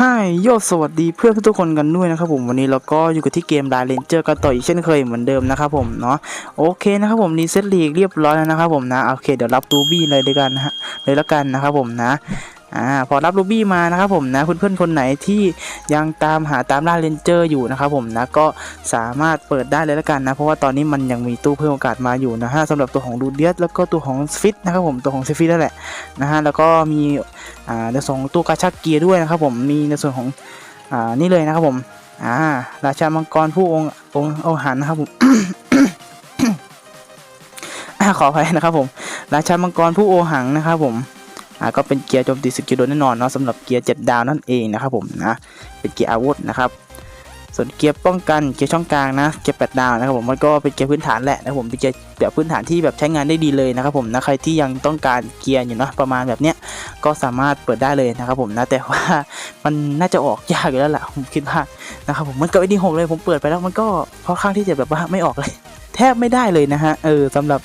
ฮ่ายโยสวัสดีเพื่อนทุกคนกันด้วยนะครับผมวันนี้เราก็อยู่กับที่เกมดาเลนเจอร์กันต่ออีกเช่นเคยเหมือนเดิมนะครับผมเนาะโอเคนะครับผมรีเซ็ตลีกเรียบร้อยแล้วนะครับผมนะโอเคเดี๋ยวรับรูบี้เลยด้วยกันนะฮะเลยล้วกันนะครับผมนะอ่าพอรับรูบี้มานะครับผมนะเพื่อนๆคนไหนที่ยังตามหาตามล่าเลนเจอร์อยู่นะครับผมนะก็สามารถเปิดได้เลยล้วกันนะเพราะว่าตอนนี้มันยังมีตู้เพิ่มโอกาสมาอยู่นะฮะสำหรับตัวของดูเดียสแล้วก็ตัวของฟิตนะครับผมตัวของซฟิตนั่นแหละนะฮะแล้วก็มี ในส่วนของตัวกาชาเกียร์ด้วยนะครับผมมีในส่วนของอ่านี่เลยนะครับผมอ่าราชามังกรผู้องค์องค์องหันนะครับผมขออภัยนะครับผมราชามังกรผู้โอหังนะครับผมอ่าก็เป็นเกียร์โจมตีสกิลโดนแน่นอนเนาะสำหรับเกียร์7ดาวนั่นเองนะครับผมนะเป็นเกียร์อาวุธนะครับส่วนเกียร์ป้องกันเกียร์ช่องกลางนะเกียร์8ดาวนะครับผมมันก็เป็นเกียร์พื้นฐานแหละนะครับผมเป็นเกียร์แบบพื้นฐานที่แบบใช้งานได้ดีเลยนะครับผมนะใครที่ยังต้องการเกียร์อยู่เนาะประมาณแบบเนี้ย ก็สามารถเปิดได้เลยนะครับผมนะแต่ว่ามันน่าจะออกยากอยู่แล้วแหละผมคิดว่านะครับผมมันก็ไอดีหกเลยผมเปิดไปแล้วมันก็ค่อนข้างที่จะแบบว่าไม่ออกเลย แทบไม่ได้เลยนะฮะเออสำหรับ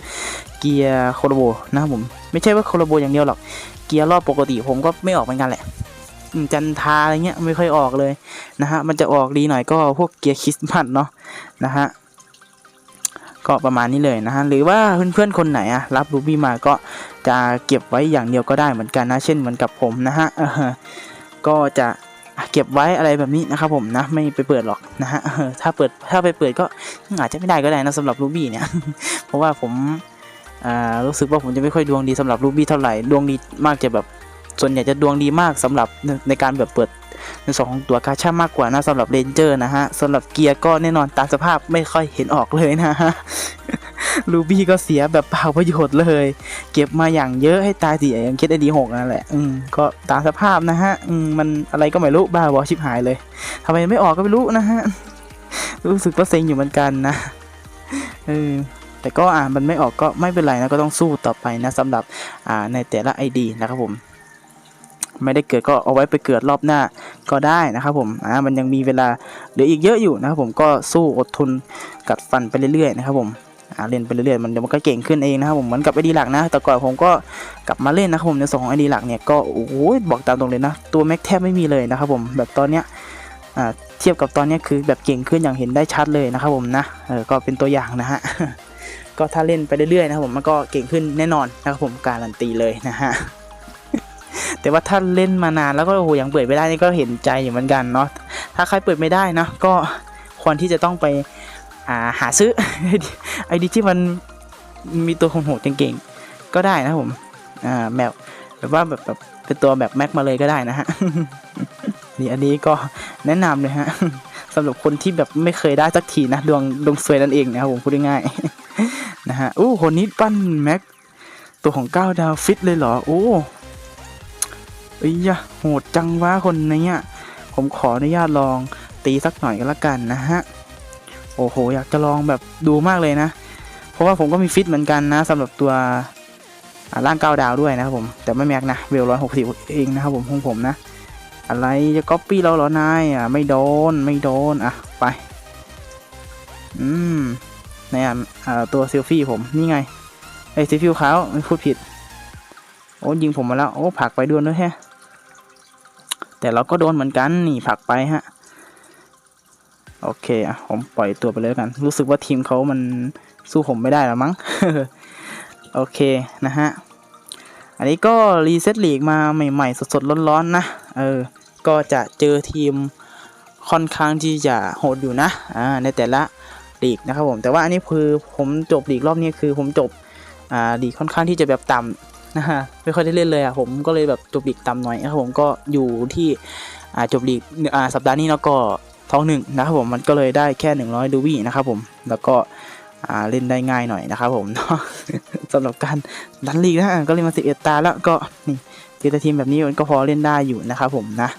เกียร์โคโลโบนะครับผมไม่ใช่ว่าโคโลโบอย่างเดียวหรอกเกียร์รอบปกติผมก็ไม่ออกเหมือนกันแหละจันทาอะไรเงี้ยไม่ค่อยออกเลยนะฮะมันจะออกดีหน่อยก็พวกเกียร์คริสต์มาสเนาะนะฮะ ก็ประมาณนี้เลยนะฮะหรือว่าเพื่อนๆคนไหนอะรับรูบี้มาก็จะเก็บไว้อย่างเดียวก็ได้เหมือนกันนะเช่นเหมือนกับผมนะฮะก็จะเก็บไว้อะไรแบบนี้นะครับผมนะไม่ไปเปิดหรอกนะฮะถ้าเปิดถ้าไปเปิดก็อาจจะไม่ได้ก็ได้นะสำหรับรูบี้เนี่ยเพราะว่าผมอ่ารู้สึกว่าผมจะไม่ค่อยดวงดีสำหรับรูบี้เท่าไหร่ดวงดีมากจะแบบส่วนใหญ่จะดวงดีมากสำหรับในในการแบบเปิด ในส่วนของตัวกาชามากกว่านะสำหรับเรนเจอร์นะฮะสำหรับเกียร์ก็แน่นอนตามสภาพไม่ค่อยเห็นออกเลยนะฮะรูบี้ก็เสียแบบเปล่าประโยชน์เลย เก็บมาอย่างเยอะให้ตายสิอย่างคิดไอดีหกนั่นแหละ อืมก็ตามสภาพนะฮะ อืมมันอะไรก็ไม่รู้บ้าบอชิบหายเลยทำไมไม่ออกก็ไม่รู้นะฮะ รู้สึกว่าเซ็งอยู่เหมือนกันนะเออแต่ก็อ่ามันไม่ออกก็ไม่เป็นไรนะก็ต้องสู้ต่อไปนะสำหรับอ่าในแต่ละไอดีนะครับผม ไม่ได้เกิดก็เอาไว้ไปเกิดรอบหน้าก็ได้นะครับผมอ่ามันยังมีเวลาเหลืออีกเยอะอยู่นะครับผมก็สู้อดทนกัดฟันไปเรื่อยๆนะครับผมอ่าเล่นไปเรื่อยๆมันเดี๋ยวมันก็เก่งขึ้นเองนะครับผมเหมือนกับไอดีหลักนะ แต่ก่อนผมก็กลับมาเล่นนะครับผมในส่วนของไอดีหลักเนี่ยก็โอ้โหบอกตามตรงเลยนะ ตัวแม็กแทบไม่มีเลยนะครับผมแบบตอนเนี้ยอ่าเทียบกับตอนเนี้ยคือแบบเก่งขึ้นอย่างเห็นได้ชัดเลยนะครับผมนะเออก็เป็นตัวอย่างนะฮะก็ถ้าเล่นไปเรื่อยๆนะครับผมมันก็เก่งขึ้นแน่นอนนะครับผมการันตีเลยนะฮะ แต่ว่าถ้าเล่นมานานแล้วก็โอ้โหยังเปิดไม่ได้นี่ก็เห็นใจอยู่เหมือนกันเนาะถ้าใครเปิดไม่ได้นะก็ควรที่จะต้องไปาหาซื้อไอดีที่มันมีตัวโหดเก่งๆก็ได้นะผมอ่าแบบแบบว่าแบบแบบเป็นตัวแบบแม็กมาเลยก็ได้นะฮะนี่อันนี้ก็แนะนำเลยฮะสำหรับคนที่แบบไม่เคยได้สักทีนะดวงดวงสวยนั่นเองนะครับผมพูดง่ายๆนะฮะโอ้คนนี้ปั้นแม็กตัวของก้าดาวฟิตเลยเหรอโอ้ เอ้ยยะโหดจังวะคนนี้ผมขออนุญาตลองตีสักหน่อยก็แล้วกันนะฮะ โอ้โห อยากจะลองแบบดูมากเลยนะ เพราะว่าผมก็มีฟิตเหมือนกันนะสำหรับตัวร่างก้าวดาวด้วยนะครับผม แต่ไม่แม็กนะเวลร้อยหกสิบเองนะครับผมของผมนะ อะไรจะก๊อปปี้เราเหรอนายอะไม่โดนไม่โดนอะไป อืมในอะอ่าตัวเซลฟี่ผมนี่ไงไอ้เซลฟี่เขาไม่พูดผิด โอ้ยิงผมมาแล้ว โอ้ผักไปด้วยด้วยแฮะ แต่เราก็โดนเหมือนกันนี่ผลักไปฮะ โอเคอะผมปล่อยตัวไปเลยแล้วกัน รู้สึกว่าทีมเขามันสู้ผมไม่ได้แล้วมั้ง โอเคนะฮะ อันนี้ก็รีเซ็ตลีกมาใหม่ ๆ สดๆร้อนๆนะ เออ ก็จะเจอทีมค่อนข้างที่จะโหดอยู่นะอ่าในแต่ละลีกนะครับผม แต่ว่าอันนี้คือผมจบลีกรอบนี้คือผมจบอ่าลีกค่อนข้างที่จะแบบต่ำ นะฮะไม่ค่อยได้เล่นเลยอะผมก็เลยแบบจบลีกต่ำหน่อยนะครับผมก็อยู่ที่อ่าจบลีกอ่าสัปดาห์นี้แล้วก็ท้องหนึ่งนะครับผมมันก็เลยได้แค่ 100 ดูวี่นะครับผมแล้วก็อ่าเล่นได้ง่ายหน่อยนะครับผมเนาะสำหรับการดันลีกนะก็เล่นมา 11 ตาแล้วก็นี่เจอแต่ทีมแบบนี้มันก็พอเล่นได้อยู่นะครับผมนะ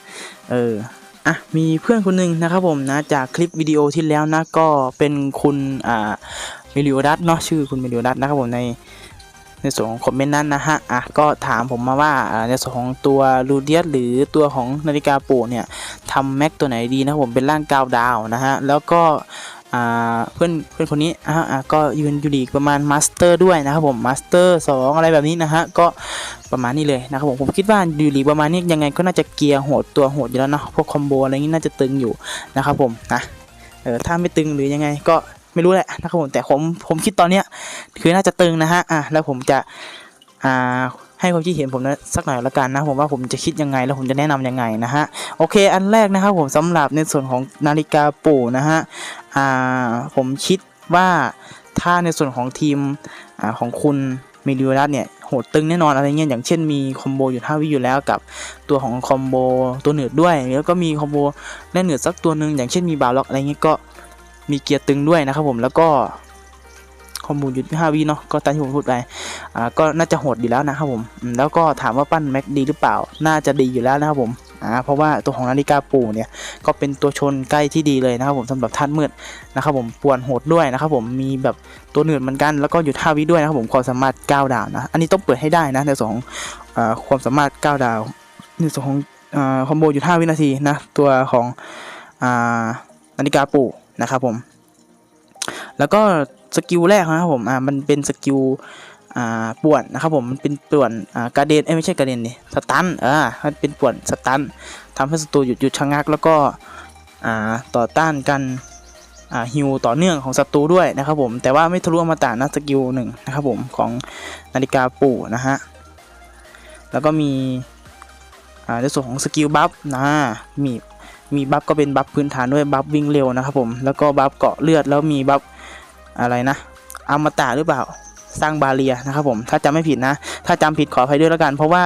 เอออะมีเพื่อนคนหนึ่งนะครับผมนะจากคลิปวิดีโอที่แล้วนะก็เป็นคุณอ่ามิลิโอดัตเนาะชื่อคุณมิลิโอดัตนะครับผมใน ในส่วนของคอมเมนต์นั้นนะฮะอะก็ถามผมมาว่าอ่าในส่วนของตัวลูเดียสหรือตัวของนาฬิกาปู่เนี่ยทำแม็กตัวไหนดีนะครับผมเป็นร่างกาวดาวนะฮะแล้วก็อ่าเพื่อนเพื่อนคนนี้อ่าก็ยืนอยู่ลีประมาณมาสเตอร์ด้วยนะครับผมมาสเตอร์สองอะไรแบบนี้นะฮะก็ประมาณนี้เลยนะครับผมผมคิดว่าอยู่ลีประมาณนี้ยังไงก็น่าจะเกียร์โหดตัวโหดอยู่แล้วนะพวกคอมโบอะไรนี้น่าจะตึงอยู่นะครับผมนะเออถ้าไม่ตึงหรือยังไงก็ ไม่รู้แหละนะครับผมแต่ผมผมคิดตอนเนี้ยคือน่าจะตึงนะฮะอะแล้วผมจะอ่าให้ความคิดเห็นผมนะสักหน่อยละกันนะผมว่าผมจะคิดยังไงแล้วผมจะแนะนำยังไงนะฮะโอเค อันแรกนะครับผมสำหรับในส่วนของนาฬิกาปู่นะฮะอ่าผมคิดว่าถ้าในส่วนของทีมอ่าของคุณมิลิวรัสเนี่ยโหดตึงแน่นอนอะไรเงี้ยอย่างเช่นมีคอมโบอยู่ท่าวิอยู่แล้วกับตัวของคอมโบตัวเหนืดด้วยแล้วก็มีคอมโบแน่เหนืดสักตัวหนึ่งอย่างเช่นมีบาล็อกอะไรเงี้ยก็ มีเกียร์ตึงด้วยนะครับผมแล้วก็คอมโบอยู่ที่5วิเนาะก็ตามที่ผมพูดไปอ่าก็น่าจะโหดอยู่แล้วนะครับผมแล้วก็ถามว่าปั้นแม็กดีหรือเปล่า น่าจะดีอยู่แล้วนะครับผมอ่าเพราะว่าตัวของนาฬิกาปู่เนี่ยก็เป็นตัวชนใกล้ที่ดีเลยนะครับผมสำหรับท่านมืดนะครับผมป่วนโหดด้วยนะครับผมมีแบบตัวหนืดเหมือนกันแล้วก็อยู่ท่าวิด้วยนะครับผมความสามารถ9ดาวนะอันนี้ต้องเปิดให้ได้นะในสองอ่อความสามารถ9ดาวในส่วนของอ่อคอมโบอยู่ท่าวินาทีนะตัวของอ่านาฬิกาปู่ นะครับผมแล้วก็สกิลแรกนะครับผมอ่ามันเป็นสกิลอ่าป่วนนะครับผมมันเป็นป่วนอ่าการเดนเอ้ไม่ใช่การเดนนี่สตันอ่ามันเป็นป่วนสตันทำให้ศัตรูหยุดหยุดชะงัก แล้วก็อ่าต่อต้านกันอ่าฮิวต่อเนื่องของศัตรูด้วยนะครับผมแต่ว่าไม่ทะลุอมตะนะสกิลหนึ่งนะครับผมของนาฬิกาปู่นะฮะแล้วก็มีในส่วนของสกิลบัฟนะมี มีบัฟก็เป็นบัฟพื้นฐานด้วยบัฟวิ่งเร็วนะครับผมแล้วก็บัฟเกาะเลือดแล้วมีบัฟอะไรนะอมตะหรือเปล่าสร้างบาเรียนะครับผมถ้าจำไม่ผิดนะ ถ้าจำผิดขออภัยด้วยแล้วกัน เพราะว่า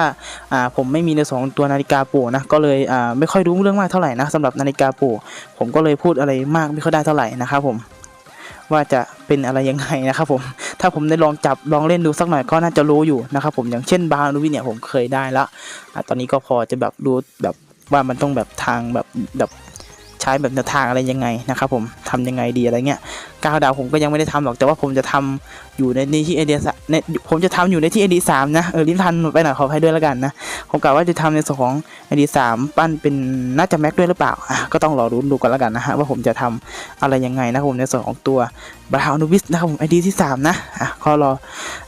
อ่าผมไม่มีในสองตัวนาฬิกาปู่นะก็เลยอ่าไม่ค่อยรู้เรื่องมากเท่าไหร่นะสำหรับนาฬิกาปู่ผมก็เลยพูดอะไรมากไม่ค่อยได้เท่าไหร่นะครับผมว่าจะเป็นอะไรยังไงนะครับผมถ้าผมได้ลองจับลองเล่นดูสักหน่อยก็น่าจะรู้อยู่นะครับผมอย่างเช่นบาลูวิเนี่ยผมเคยได้ล้วอ่าตอนนี้ก็พอจะแบบรู้แบบ ว่ามันต้องแบบทางแบบแบบใช้แบบแนวทางอะไรยังไงนะครับผมทำยังไงดีอะไรเงี้ยก้าวดาวผมก็ยังไม่ได้ทำหรอกแต่ว่าผมจะทำอยู่ในนี่ที่เอเดียในผมจะทำอยู่ในที่เอเดียสามนะเออลิ้นพันไปหน่อยขอให้ด้วยแล้วกันนะผมกะว่าจะทำในส่วนของเอเดียสามปั้นเป็นน่าจะแม็กด้วยหรือเปล่าอะก็ต้องรอรุ้นดูกันแล้วกันนะฮะว่าผมจะทำอะไรยังไงนะครับผมในส่วนของตัวบราวนูวิสนะครับผมไอเดียที่สามนะอะก็รอ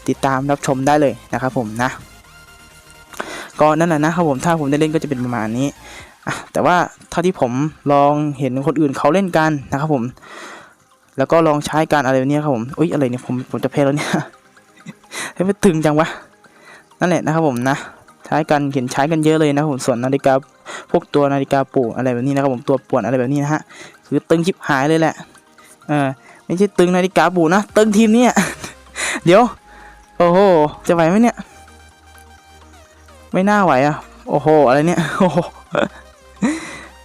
ติดตามรับชมได้เลยนะครับผมนะ ก็นั่นแหละนะครับผมถ้าผมได้เล่นก็จะเป็นประมาณนี้แต่ว่าเท่าที่ผมลองเห็นคนอื่นเขาเล่นกันนะครับผม แล้วก็ลองใช้การอะไรแบบนี้ครับผมอุ้ยอะไรเนี่ยผมผมจะเพลแล้วเนี่ยเฮ้ไมตึงจังวะนั่นแหละนะครับผมนะใช้กันเห็นใช้กันเยอะเลยนะครับผมส่วนนาฬิกาพวกตัวนาฬิกาปู่อะไรแบบนี้นะครับผมตัวป่วนอะไรแบบนี้นะฮะคือตึงชิบหายเลยแหละเออไม่ใช่ตึงนาฬิกาปู่นะตึงทีมเนี่ยเดี๋ยวโอ้โหจะไหวไหมเนี่ย ไม่น่าไหวอะ โอ้โห อะไรเนี่ย โอ้โห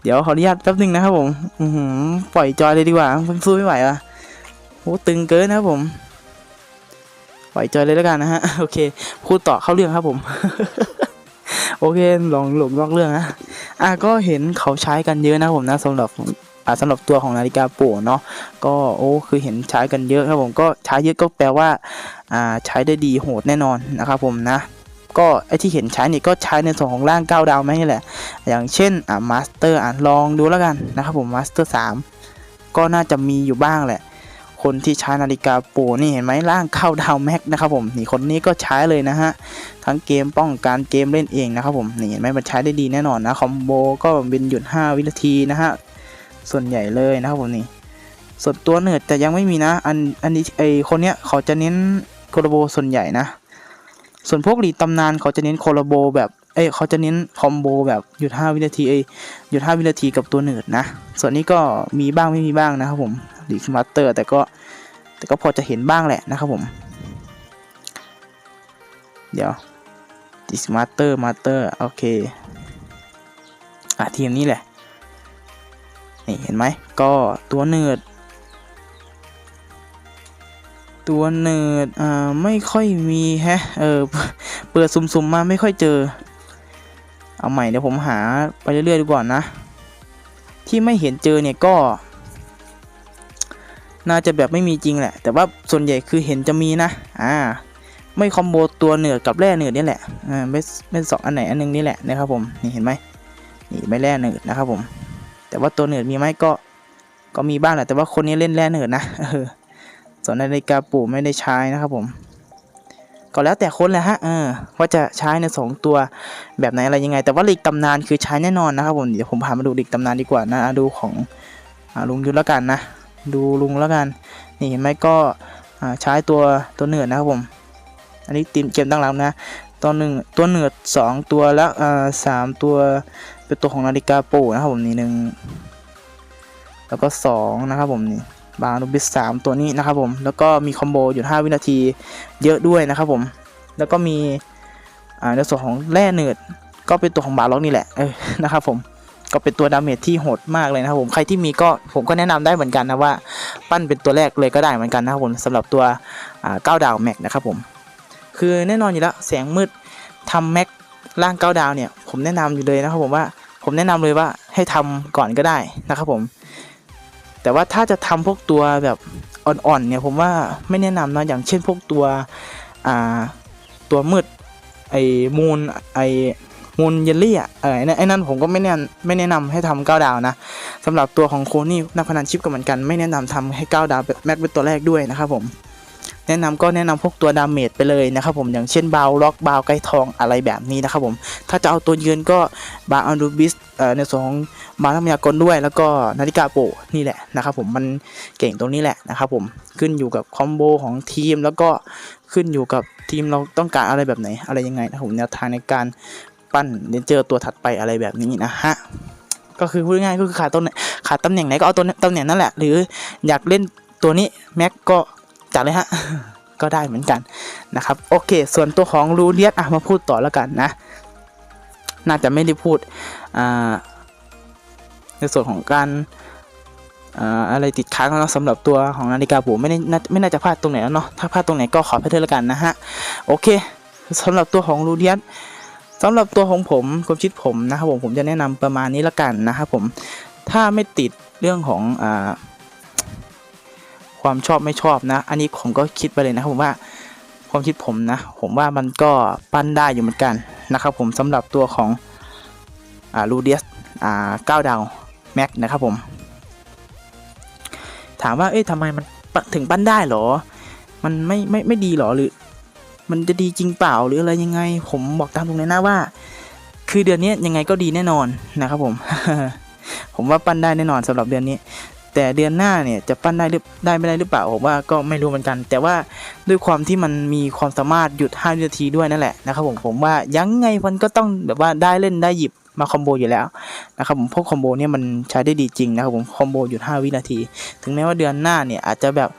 เดี๋ยวขออนุญาตแป๊บนึงนะครับผม อืปล่อยจอยเลยดีกว่าเพิ่งสู้ไม่ไหวอะโอ้ตึงเกินนะครับผม ปล่อยจอยเลยแล้วกันนะฮะ โอเค พูดต่อเข้าเรื่องครับผม โอเค ลองหลบนอกเรื่องนะอะก็เห็นเขาใช้กันเยอะนะครับผมนะสำหรับอ่าสำหรับตัวของนาฬิกาปู่เนาะก็โอ้คือเห็นใช้กันเยอะครับผมก็ใช้เยอะก็แปลว่าอ่าใช้ได้ดีโหดแน่นอนนะครับผมนะ ก็ไอที่เห็นใช้นี่ก็ใช้ในส่วนของร่าง9ดาวไหมนี่แหละ อย่างเช่นอ่ามาสเตอร์อะลองดูแล้วกันนะครับผมมาสเตอร์3ก็น่าจะมีอยู่บ้างแหละ คนที่ใช้นาฬิกาปูนี่เห็นไหมร่างเข้าดาวแม็กนะครับผมนี่คนนี้ก็ใช้เลยนะฮะ ทั้งเกมป้องกันเกมเล่นเองนะครับผมนี่เห็นไหมมันใช้ได้ดีแน่นอนนะคอมโบก็เป็นหยุด 5 วินาทีนะฮะส่วนใหญ่เลยนะครับผมนี่ส่วนตัวเนิร์ดแต่ยังไม่มีนะ อันอันนี้ไอคนเนี้ยเขาจะเน้นโคโลโบส่วนใหญ่นะ ส่วนพวกหลีดตำนานเขาจะเน้นโคโลโบแบบ เอ้ยเขาจะเน้นคอมโบแบบหยุด 5 วินาทีเอ้ยหยุด 5 วินาทีกับตัวเนิร์ดนะ ส่วนนี้ก็มีบ้างไม่มีบ้างนะครับผมหลีดมาสเตอร์แต่ก็แต่ก็พอจะเห็นบ้างแหละนะครับผม เดี๋ยวดิสมาสเตอร์มาสเตอร์โอเคอะทีมนี้แหละนี่เห็นไหมก็ตัวเนิร์ด ตัวเนิร์ดอ่าไม่ค่อยมีแฮะเออเปิดซุ่มๆมาไม่ค่อยเจอ เอาใหม่เดี๋ยวผมหาไปเรื่อยๆดูก่อนนะ ที่ไม่เห็นเจอเนี่ยก็ น่าจะแบบไม่มีจริงแหละ แต่ว่าส่วนใหญ่คือเห็นจะมีนะอ่าไม่คอมโบตัวเนิร์ดกับแร่เนิร์ดนี่แหละ อ่า ไม่ไม่สองอันไหนอันหนึงนี่แหละนะครับผม นี่เห็นไหมนี่ไม่แร่เนิร์ดนะครับผม แต่ว่าตัวเนิร์ดมีไหมก็ ก็มีบ้างแหละ แต่ว่าคนนี้เล่นแร่เนิร์ดนะ เออ ส่วนนาฬิกาปู่ไม่ได้ใช้นะครับผมก็แล้วแต่คนแหละฮะเออว่าจะใช้ในสองตัวแบบไหนอะไรยังไง แต่ว่าลีกตำนานคือใช้แน่นอนนะครับผมเดี๋ยวผมพามาดูลีกตำนานดีกว่านะดูของอลุงยุทธแล้วกันนะ ดูลุงแล้วกัน นี่เห็นไหมก็ใช้ตัวตัวเหนือนะครับผม อันนี้ตีมเกมตั้งรับนะตัวหนึ่งตัวเหนือสองตัวแล้วสามตัวเป็นตัวของนาฬิกาปู่นะครับผมนี่หนึ่งแล้วก็สองนะครับผมนี่ บางรูบิสสามตัวนี้นะครับผม แล้วก็มีคอมโบอยู่ 5 วินาทีเยอะด้วยนะครับผม แล้วก็มีอ่าในส่วนของแร่เนืดก็เป็นตัวของบาล็อกนี่แหละเออนะครับผมก็เป็นตัวดาเมจที่โหดมากเลยนะครับผมใครที่มีก็ผมก็แนะนำได้เหมือนกันนะว่าปั้นเป็นตัวแรกเลยก็ได้เหมือนกันนะครับผมสำหรับตัวเก้าดาวแม็กนะครับผมคือแน่นอนอยู่แล้วแสงมืดทำแม็กร่างเก้าดาวเนี่ยผมแนะนำอยู่เลยนะครับผมว่าผมแนะนำเลยว่าให้ทำก่อนก็ได้นะครับผม แต่ว่าถ้าจะทำพวกตัวแบบอ่อนๆเนี่ยผมว่าไม่แนะนำนะอย่างเช่นพวกตัวอ่าตัวมืดไอ้มูนไอ้มูนเยลลี่อะเออไอ้นั่นไอ้นั่นผมก็ไม่แนะไม่แนะนำให้ทำเก้าดาวนะสำหรับตัวของโคนี่นักพนันชิปก็เหมือนกัน ไม่แนะนำทำให้เก้าดาวแม็กเป็นตัวแรกด้วยนะครับผม แนะนำก็แนะนำพวกตัวดาเมจไปเลยนะครับผมอย่างเช่นบาวล็อกบาวไกทองอะไรแบบนี้นะครับผมถ้าจะเอาตัวยืนก็บาอันดูบิสในส่วนของบาธรรมยากลด้วย แล้วก็นาฬิกาโปนี่แหละนะครับผมมันเก่งตรงนี้แหละนะครับผมขึ้นอยู่กับคอมโบของทีมแล้วก็ขึ้นอยู่กับทีมเราต้องการอะไรแบบไหนอะไรยังไงนะครับผมแนวทางในการปั้นเดนเจอร์ตัวถัดไปอะไรแบบนี้นะฮะก็คือพูดง่ายก็คือขาดตัวไหนขาดตำแหน่งไหนก็เอาตัวตำแหน่งนั่นแหละ หรืออยากเล่นตัวนี้แม็กก็ จัดเลยฮะก็ได้เหมือนกันนะครับโอเค ส่วนตัวของรูเลียสอะมาพูดต่อแล้วกันนะ น่าจะไม่ได้พูดในส่วนของการอะไรติดค้างแล้วเนาะสำหรับตัวของนาฬิกาปู่ไม่ได้ไม่น่าจะพลาดตรงไหนแล้วเนาะถ้าพลาดตรงไหนก็ขอไปเถอะแล้วกันนะฮะโอเคสำหรับตัวของรูเลียสสำหรับตัวของผมความคิดผมนะครับผมผมจะแนะนำประมาณนี้ละกันนะครับผมถ้าไม่ติดเรื่องของอ่า ความชอบไม่ชอบนะ อันนี้ผมก็คิดไปเลยนะผมว่าความคิดผมนะ ผมว่ามันก็ปั้นได้อยู่เหมือนกันนะครับผมสำหรับตัวของอ่าลูเดียสอ่าเก้าดาวแม็กนะครับผม ถามว่าเอ๊ะทำไมมันถึงปั้นได้เหรอ มันไม่ไม่ไม่ดีเหรอหรือ มันจะดีจริงเปล่าหรืออะไรยังไง ผมบอกตามตรงเลยนะว่า คือเดือนนี้ยังไงก็ดีแน่นอนนะครับผม ผมว่าปั้นได้แน่นอนสำหรับเดือนนี้ แต่เดือนหน้าเนี่ยจะปั้นได้หรือได้ไม่ได้หรือเปล่าผมว่าก็ไม่รู้เหมือนกัน แต่ว่าด้วยความที่มันมีความสามารถหยุด5วินาทีด้วยนั่นแหละนะครับผมผมว่ายังไงมันก็ต้องแบบว่าได้เล่นได้หยิบมาคอมโบอยู่แล้วนะครับผมพวกคอมโบเนี่ยมันใช้ได้ดีจริงนะครับผมคอมโบหยุด5วินาที ถึงแม้ว่าเดือนหน้าเนี่ยอาจจะแบบ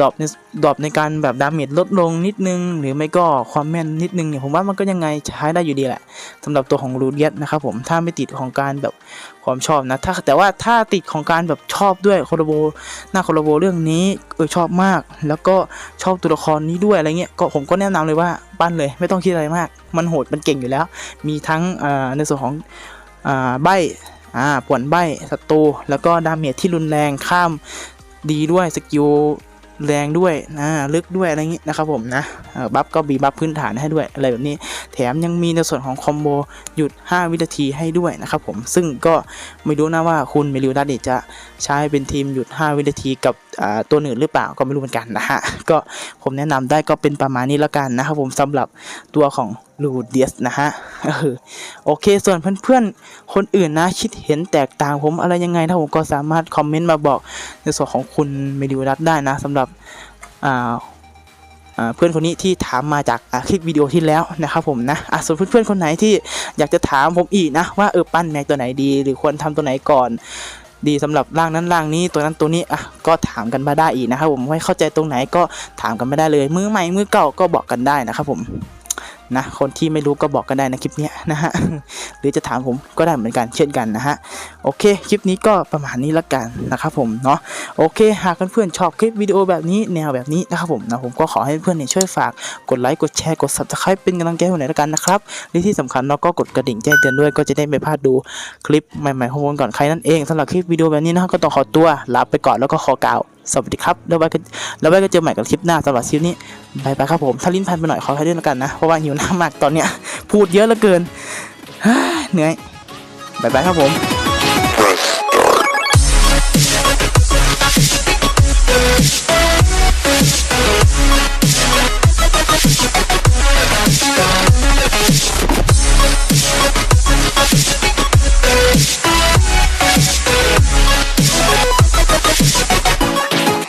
ดรอปในดรอปในการแบบดาเมจลดลงนิดนึง หรือไม่ก็ความแม่นนิดนึงเนี่ยผมว่ามันก็ยังไงใช้ได้อยู่ดีแหละสำหรับตัวของรูเดียสนะครับผมถ้าไม่ติดของการแบบความชอบนะถ้าแต่ว่าถ้าติดของการแบบชอบด้วยโคโลโบหน้าโคโลโบเรื่องนี้เออชอบมาก แล้วก็ชอบตัวละครนี้ด้วยอะไรเงี้ยก็ผมก็แนะนำเลยว่าปั้นเลย ไม่ต้องคิดอะไรมาก มันโหดมันเก่งอยู่แล้ว มีทั้งในส่วนของอใบอ่าป่วนใบศัตรูแล้วก็ดาเมจที่รุนแรงข้าม ดีด้วยสกิลแรงด้วยนะลึกด้วยอะไรอย่างงี้นะครับผมนะบัฟก็บีบัฟพื้นฐานให้ด้วยอะไรแบบนี้ แถมยังมีในส่วนของคอมโบหยุด 5 วินาทีให้ด้วยนะครับผมซึ่งก็ไม่รู้นะว่าคุณเมลิวดัตเนี่จะใช้เป็นทีมหยุด 5 วินาทีกับตัวหนึ่งหรือเปล่าก็ไม่รู้เหมือนกันนะฮะก็ผมแนะนำได้ก็เป็นประมาณนี้แล้วกันนะครับผมสำหรับตัวของ ลูเดียสนะฮะโอเค ส่วนเพื่อนๆ คนอื่นนะ คิดเห็นแตกต่างผมอะไรยังไงถ้าผมก็สามารถคอมเมนต์มาบอกในส่วนของคุณเมลิวดัตได้นะสำหรับเพื่อนคนนี้ที่ถามมาจากคลิปวิดีโอที่แล้วนะครับผมนะอะส่วนเพื่อนๆคนไหนที่อยากจะถามผมอีกนะว่าเออปั้นแม็กตัวไหนดี หรือควรทำตัวไหนก่อน ดีสำหรับร่างนั้นร่างนี้ตัวนั้นตัวนี้อะก็ถามกันมาได้อีกนะครับผมไม่เข้าใจตรงไหนก็ถามกันไม่ได้เลยมือใหม่มือเก่าก็บอกกันได้นะครับผม นะคนที่ไม่รู้ก็บอกกันได้นะคลิปนี้นะฮะหรือจะถามผมก็ได้เหมือนกันเช่นกันนะฮะโอเคคลิปนี้ก็ประมาณนี้ละกันนะครับผมเนาะโอเค หากเพื่อนๆชอบคลิปวิดีโอแบบนี้แนวแบบนี้นะครับผมนะผมก็ขอให้เพื่อนเนี่ยช่วยฝากกดไลค์กดแชร์กด subscribe เป็นกำลังใจให้ผมหน่อยละกันนะครับและที่สำคัญเราก็กดกระดิ่งแจ้งเตือนด้วยก็จะได้ไม่พลาดดูคลิปใหม่ๆของผมก่อนใครนั่นเองสำหรับคลิปวิดีโอแบบนี้นะครับก็ต้องขอตัวลาไปก่อนแล้วก็ขอกล่าวสวัสดีครับแล้วไว้กันแล้วไว้ก็เจอใหม่กับคลิปหน้าสำหรับคลิปนี้ บายบายครับผมถ้าลิ้นพันไปหน่อยขอให้ด้วยแล้วกันนะ เพราะว่าหิวน้ำมากตอนเนี้ย พูดเยอะเหลือเกินเหนื่อยบายบายครับผม